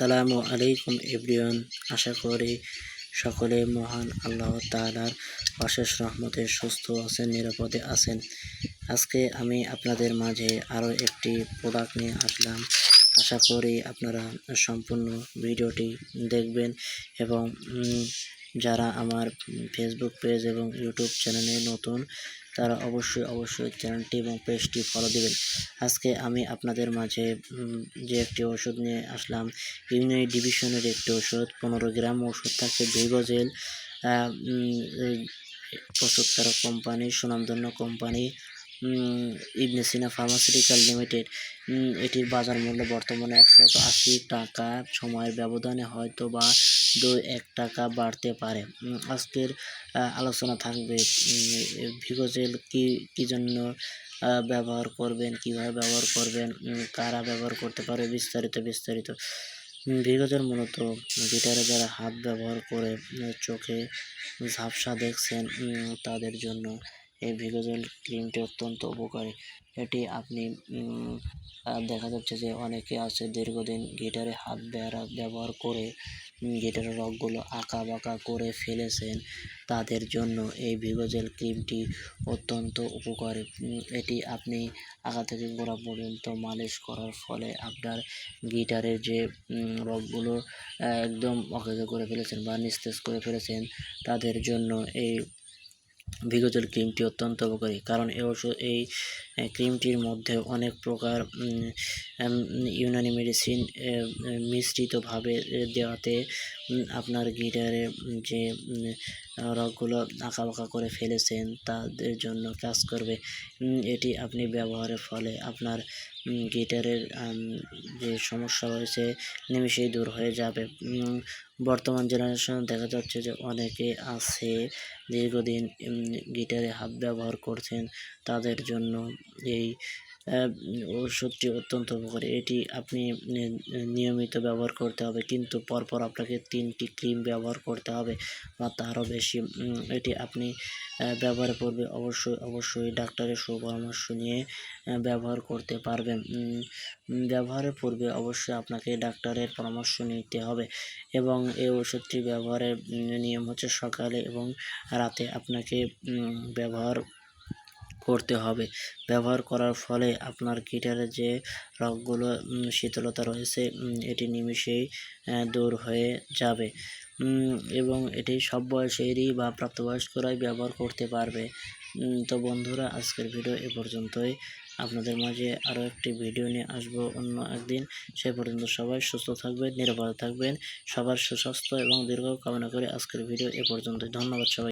আসসালামু আলাইকুম এভরিওয়ান। আশা করি সকলে মহান আল্লাহ তাআলার অশেষ রহমতে সুস্থ আছেন, নিরাপদে আছেন। আজকে আমি আপনাদের মাঝে আরও একটি প্রোডাক্ট নিয়ে আসলাম। আশা করি আপনারা সম্পূর্ণ ভিডিওটি দেখবেন এবং যারা আমার ফেসবুক পেজ এবং ইউটিউব চ্যানেলে নতুন তারা অবশ্যই অবশ্যই চ্যানেলটি এবং পেজটি ফলো দেবেন। আজকে আমি আপনাদের মাঝে যে একটি ওষুধ নিয়ে আসলাম বিভিন্ন ডিভিশনের একটি ওষুধ, পনেরো গ্রাম ওষুধ থাকে জেল প্রস্তুতকারক কোম্পানি, সুনামধন্য company Ibn Sina pharmaceutical limited এটির বাজার মূল্য বর্তমানে একশো আশি টাকা। সময়ের ব্যবধানে হয়তো বা দুই এক টাকা বাড়তে পারে। আজকের আলোচনা থাকবে ভিগোজেল কি কি জন্য ব্যবহার করবেন, কীভাবে ব্যবহার করবেন কারা ব্যবহার করতে পারে, বিস্তারিত বিস্তারিত। ভিগোজেল মূলত গিটারে যারা হাত ব্যবহার করে চোখে ঝাপসা দেখছেন তাদের জন্য এই ভিগোজেল ক্রিমটি অত্যন্ত উপকারী। এটি আপনি দেখা যাচ্ছে যে অনেকে আছে দীর্ঘদিন গিটারে হাত বেড়া ব্যবহার করে গিটারের রগগুলো আঁকা বাঁকা করে ফেলেছেন। তাদের জন্য এই ভিগোজেল ক্রিমটি অত্যন্ত উপকারী। এটি আপনি আঁকা থেকে গোড়া পর্যন্ত মালিশ করার ফলে আপনার গিটারের যে রগগুলো একদম অকেজো করে ফেলেছেন বা নিস্তেজ করে ফেলেছেন, তাদের জন্য এই ভিগোজেল ক্রিমটি অত্যন্ত উপকারী, কারণ এই ওষুধ এই ক্রিমটির মধ্যে অনেক প্রকার ইউনানি মেডিসিন মিশ্রিতভাবে দেওয়াতে আপনার গিটারে যে রগগুলো আঁকা বাঁকা করে ফেলেছেন, তাদের জন্য কাজ করবে। এটি আপনি ব্যবহারের ফলে আপনার গিটারের যে সমস্যা রয়েছে নিমিষেই দূর হয়ে যাবে। বর্তমান জেনারেশন দেখা যাচ্ছে যে অনেকে আছে দীর্ঘদিন গিটারে হাত ব্যবহার করছেন, তাদের জন্য এই ওষুধটি অত্যন্ত উপকারী। এটি আপনি নিয়মিত ব্যবহার করতে হবে কিন্তু পরপর আপনাকে তিনটি ক্রিম ব্যবহার করতে হবে বা তারও বেশি। এটি আপনি আহ, ব্যবহার করবে অবশ্যই অবশ্যই ডাক্তারের সুপরামর্শ নিয়ে ব্যবহার করতে পারবেন। ব্যবহারের পূর্বে অবশ্যই আপনাকে ডাক্তারের পরামর্শ নিতে হবে এবং এই ওষুধটি ব্যবহারের নিয়ম হচ্ছে সকালে এবং রাতে আপনাকে ব্যবহার করতে হবে। ব্যবহার করার ফলে আপনার গিটারে যে রগগুলো শীতলতা রয়েছে এটি নিমিষেই দূর হয়ে যাবে। এবং এটি সব বয়সেরই বা প্রাপ্তবয়স্করাই ব্যবহার করতে পারবে। তো বন্ধুরা, আজকের ভিডিও এ পর্যন্তই। আপনাদের মাঝে আরও একটি ভিডিও নিয়ে আসব অন্য একদিন। সে পর্যন্ত সবাই সুস্থ থাকবেন, নিরাপদে থাকবেন। সবার সুস্বাস্থ্য এবং দীর্ঘ কামনা করে আজকের ভিডিও এ পর্যন্তই। ধন্যবাদ সবাই